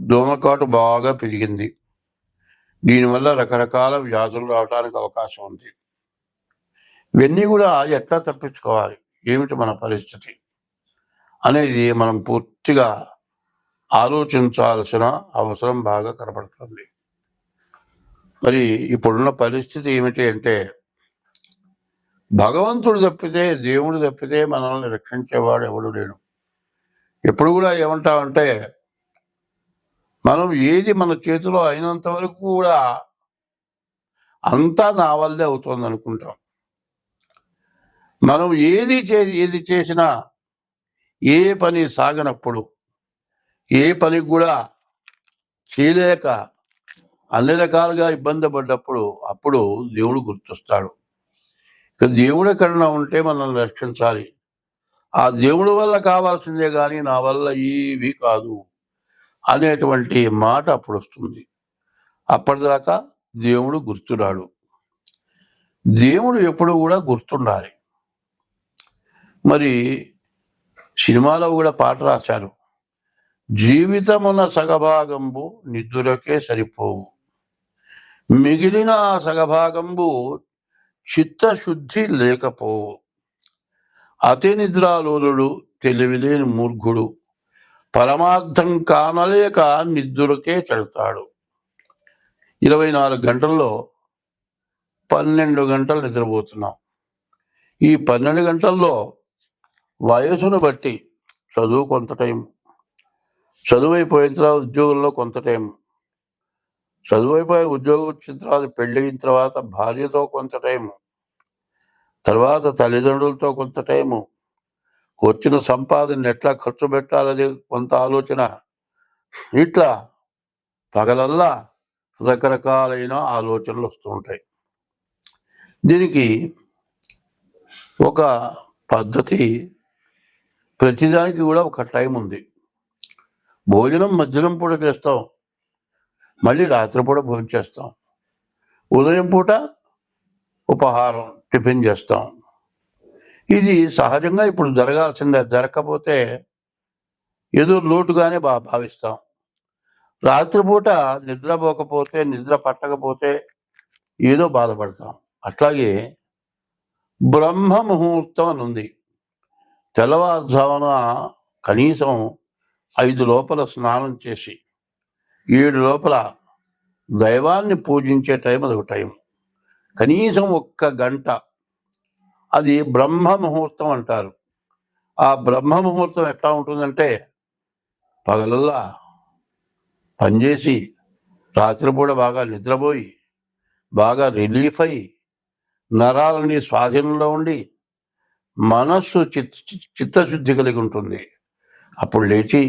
దోమకాటు బాగా పెరిగింది. దీనివల్ల రకరకాల వ్యాధులు రావడానికి అవకాశం ఉంది. ఇవన్నీ కూడా ఎట్లా తప్పించుకోవాలి? ఏమిటి మన పరిస్థితి? అనేది మనం పూర్తిగా ఆలోచించాల్సిన అవసరం బాగా కనపడుతుంది. మరి ఇప్పుడున్న పరిస్థితి ఏమిటి అంటే భగవంతుడు తప్పితే దేవుడు తప్పితే మనల్ని రక్షించేవాడు ఎవడు లేడు. ఎప్పుడు కూడా ఏమంటామంటే మనం ఏది మన చేతిలో అయినంత వరకు కూడా అంతా నా వల్లే అవుతుంది అనుకుంటాం మనం ఏది చే ఏది చేసినా ఏ పని సాగనప్పుడు ఏ పని కూడా చేయలేక అన్ని రకాలుగా ఇబ్బంది పడ్డప్పుడు అప్పుడు దేవుడు గుర్తొస్తాడు. ఇక దేవుడి కరుణ ఉంటే మనల్ని రక్షించాలి. ఆ దేవుడి వల్ల కావాల్సిందే కానీ నా వల్ల ఏవి కాదు. అనేటువంటి మాట అప్పుడు వస్తుంది అప్పటిదాకా దేవుడు గుర్తురాడు. దేవుడు ఎప్పుడు కూడా గుర్తుండాలి. మరి సినిమాలో కూడా పాట రాశారు. జీవితమున సగభాగంబు నిద్రకే సరిపోవు. మిగిలిన ఆ సగభాగంబు చిత్తశుద్ధి లేకపోవు. అతి నిద్రాలోలుడు తెలివిలేని మూర్ఖుడు. పరమార్థం కానలేక నిద్దురకే చెడతాడు ఇరవై నాలుగు గంటల్లో పన్నెండు గంటలు నిద్రపోతున్నాం. ఈ పన్నెండు గంటల్లో వయసును బట్టి చదువు కొంత టైం చదువు అయిపోయిన తర్వాత ఉద్యోగంలో కొంత టైం చదువు అయిపోయి ఉద్యోగం వచ్చిన తర్వాత పెళ్ళి అయిన తర్వాత భార్యతో కొంత టైము తర్వాత తల్లిదండ్రులతో కొంత టైము వచ్చిన సంపాదన ఎట్లా ఖర్చు పెట్టాలనే కొంత ఆలోచన. ఇట్లా పగలల్లా రకరకాలైన ఆలోచనలు వస్తుంటాయి దీనికి ఒక పద్ధతి ప్రతిదానికి కూడా ఒక టైం ఉంది. భోజనం మధ్యాహ్నం పూట చేస్తాం. మళ్ళీ రాత్రిపూట భోజనం చేస్తాం. ఉదయం పూట ఉపహారం టిఫిన్ చేస్తాం. ఇది సహజంగా ఇప్పుడు జరగాల్సిందే. జరగకపోతే ఏదో లోటుగానే బా భావిస్తాం. రాత్రిపూట నిద్రపోకపోతే నిద్ర పట్టకపోతే ఏదో బాధపడతాం. అట్లాగే బ్రహ్మ ముహూర్తం అని ఉంది. తెల్లవారుజామున కనీసం ఐదు లోపల స్నానం చేసి ఏడు లోపల దైవాన్ని పూజించే టైం అది ఒక టైం. కనీసం ఒక్క గంట అది బ్రహ్మ ముహూర్తం అంటారు. ఆ బ్రహ్మ ముహూర్తం ఎట్లా ఉంటుందంటే పగలల్లా పనిచేసి రాత్రిపూట బాగా నిద్రపోయి బాగా రిలీఫ్ అయ్యి నరాలని స్వాధీనంలో ఉండి మనస్సు చిత్ చిత్తశుద్ధి కలిగి ఉంటుంది. అప్పుడు లేచి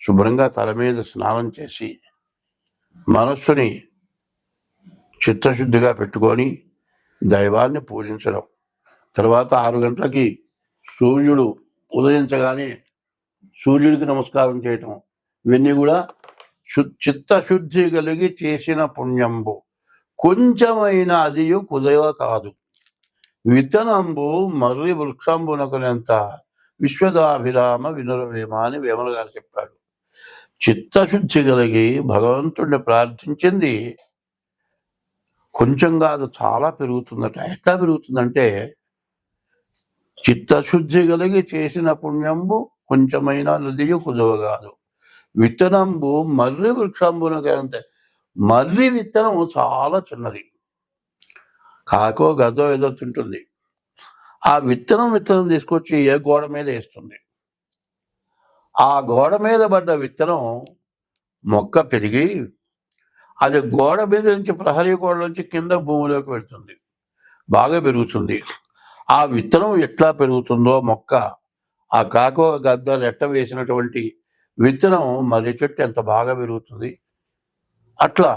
శుభ్రంగా తల మీద స్నానం చేసి మనస్సుని చిత్తశుద్ధిగా పెట్టుకొని దైవాన్ని పూజించడం. తర్వాత ఆరు గంటలకి సూర్యుడు ఉదయించగానే సూర్యుడికి నమస్కారం చేయటం. ఇవన్నీ కూడా చిత్తశుద్ధి కలిగి చేసిన పుణ్యంబు. కొంచెమైన అదియు కుదవ కాదు. విత్తనంబు మర్రి వృక్షంబునకునంత విశ్వదాభిరామ వినురవేమ అని వేమన గారు చెప్పాడు. చిత్తశుద్ధి కలిగి భగవంతుడిని ప్రార్థించింది కొంచెం కాదు చాలా పెరుగుతుందట. ఎట్లా పెరుగుతుందంటే చిత్తశుద్ధి కలిగి చేసిన పుణ్యంబు కొంచెమైన నదియు కుదవ కాదు విత్తనంబు మర్రి వృక్షంబునకంత మర్రి విత్తనం చాలా చిన్నది. కాకో గదో ఏదో తింటుంది. ఆ విత్తనం విత్తనం తీసుకొచ్చి ఏ గోడ మీద వేస్తుంది? ఆ గోడ మీద పడ్డ విత్తనం మొక్క పెరిగి అది గోడ మీద నుంచి ప్రహరీ గోడ నుంచి కింద భూమిలోకి వెళ్తుంది. బాగా పెరుగుతుంది. ఆ విత్తనం ఎట్లా పెరుగుతుందో మొక్క ఆ కాకో గద్దలు ఎట్ట వేసినటువంటి విత్తనం మర్రి చెట్టు ఎంత బాగా పెరుగుతుంది. అట్లా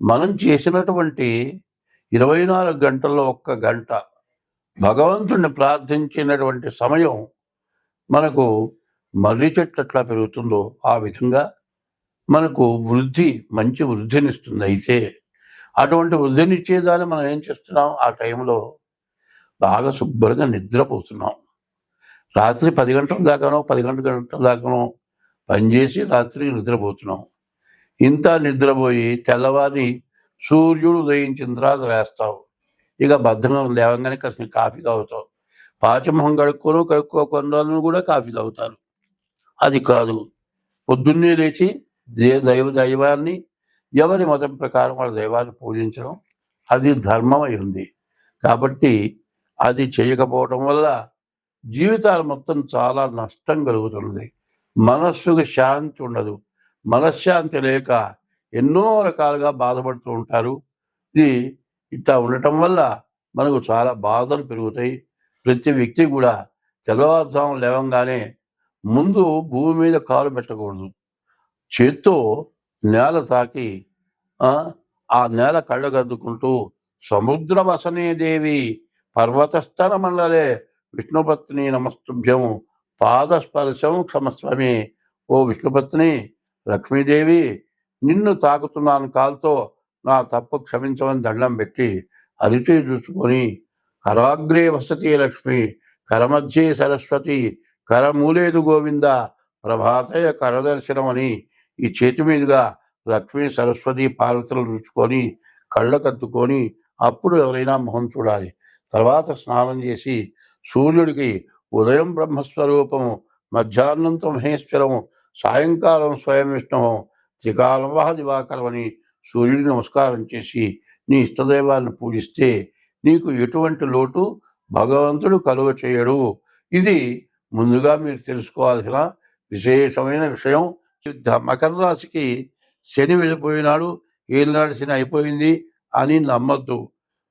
మనం చేసినటువంటి ఇరవై నాలుగు గంటల్లో ఒక్క గంట భగవంతుణ్ణి ప్రార్థించినటువంటి సమయం మనకు మర్రి చెట్టు ఎట్లా పెరుగుతుందో ఆ విధంగా మనకు వృద్ధి మంచి వృద్ధినిస్తుంది అయితే. అటువంటి వృద్ధినిచ్చేదాన్ని మనం ఏం చేస్తున్నాం? ఆ టైంలో బాగా శుభ్రంగా నిద్రపోతున్నాం. రాత్రి పది గంటల దాకానో పది గంటల గంటల దాకానో పనిచేసి రాత్రి నిద్రపోతున్నాం. ఇంత నిద్రపోయి తెల్లవారి సూర్యుడు ఉదయించిన తర్వాత వేస్తావు ఇక బద్ధంగా లేవగానే కాసిన కాఫీ తాగుతావు. పాచమొహం కడుక్కోను కడుక్కోకుండా కూడా కాఫీ తాగుతారు. అది కాదు. పొద్దున్నే లేచి దే దైవ దైవాన్ని ఎవరి మతం ప్రకారం వాళ్ళ దైవాన్ని పూజించడం అది ధర్మమై ఉంది. కాబట్టి అది చేయకపోవటం వల్ల జీవితాలు మొత్తం చాలా నష్టం కలుగుతుంది. మనస్సుకు శాంతి ఉండదు. మనశ్శాంతి లేక ఎన్నో రకాలుగా బాధపడుతూ ఉంటారు. ఇది ఇట్లా ఉండటం వల్ల మనకు చాలా బాధలు పెరుగుతాయి. ప్రతి వ్యక్తి కూడా తెల్లవారుజాము లేవంగానే ముందు భూమి మీద కాలు పెట్టకూడదు. చేత్తో నేల తాకి ఆ, నేల కళ్ళగద్దుకుంటూ సముద్ర వసనే దేవి పర్వతస్థల మండలే విష్ణుపత్ని నమస్తుభ్యం పాదస్పర్శం క్షమస్వామి. ఓ విష్ణుపత్ని లక్ష్మీదేవి నిన్ను తాకుతున్నాను కాల్తో నా తప్పు క్షమించమని దండం పెట్టి అరిచి చూసుకొని కరాగ్రే వసతి లక్ష్మి కరమధ్యే సరస్వతి కరమూలేదు గోవింద ప్రభాతయ కరదర్శనం అని ఈ చేతి మీదుగా లక్ష్మీ సరస్వతి పార్వతులు రుచుకొని కళ్ళకద్దుకొని అప్పుడు ఎవరైనా మొహం చూడాలి. తర్వాత స్నానం చేసి సూర్యుడికి ఉదయం బ్రహ్మస్వరూపము మధ్యాహ్నంతో మహేశ్వరము సాయంకాలం స్వయం విష్ణువు త్రికాలం దివాకరమని సూర్యుడిని సూర్యుడికి నమస్కారం చేసి నీ ఇష్టదైవాన్ని పూజిస్తే నీకు ఎటువంటి లోటు భగవంతుడు కలువ చేయడు. ఇది ముందుగా మీరు తెలుసుకోవాల్సిన విశేషమైన విషయం. యుద్ధ మకర రాశికి శని వెళ్ళిపోయినాడు. ఏలినాడు శని అయిపోయింది అని నమ్మద్దు.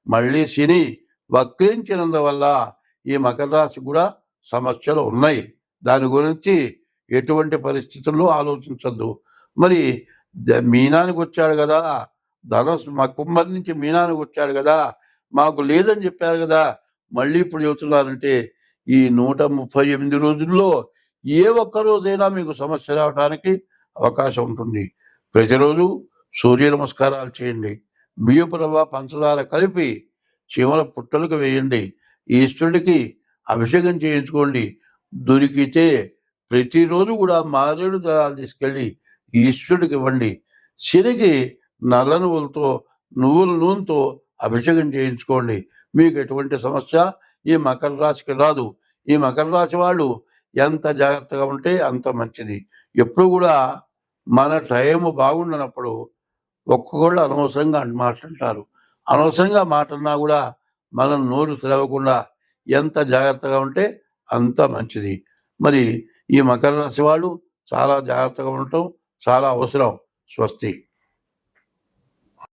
మళ్ళీ శని వక్రించినందువల్ల ఈ మకర రాశి కూడా సమస్యలు ఉన్నాయి. దాని గురించి ఎటువంటి పరిస్థితుల్లో ఆలోచించద్దు. మరి ద- మీనానికి వచ్చాడు కదా ధనస్సు మా కుంభం నుంచి మీనానికి వచ్చాడు కదా మాకు లేదని చెప్పారు కదా మళ్ళీ ఇప్పుడు చెబుతున్నారంటే ఈ నూట ముప్పై ఎనిమిది రోజుల్లో ఏ ఒక్క రోజైనా మీకు సమస్య రావడానికి అవకాశం ఉంటుంది. ప్రతిరోజు సూర్య నమస్కారాలు చేయండి. బియ్యపు పంచదార కలిపి చీమల పుట్టలకు వేయండి. ఈశ్వరుడికి అభిషేకం చేయించుకోండి. దొరికితే ప్రతిరోజు కూడా మారేడు దళాలు తీసుకెళ్ళి ఈశ్వరుడికి ఇవ్వండి. శనికి నల్ల నువ్వులతో నువ్వుల నూనెతో అభిషేకం చేయించుకోండి. మీకు ఎటువంటి సమస్య ఈ మకర రాశికి రాదు. ఈ మకర రాశి వాళ్ళు ఎంత జాగ్రత్తగా ఉంటే అంత మంచిది. ఎప్పుడు కూడా మన టైం బాగుండనప్పుడు ఒక్కొక్కళ్ళు అనవసరంగా మాట్లాడతారు. అనవసరంగా మాట్లాడినా కూడా మనం నోరు తెరవకుండా ఎంత జాగ్రత్తగా ఉంటే అంత మంచిది. మరి ఈ మకర రాశి వాళ్ళు చాలా జాగ్రత్తగా ఉండటం చాలా అవసరం. స్వస్తి.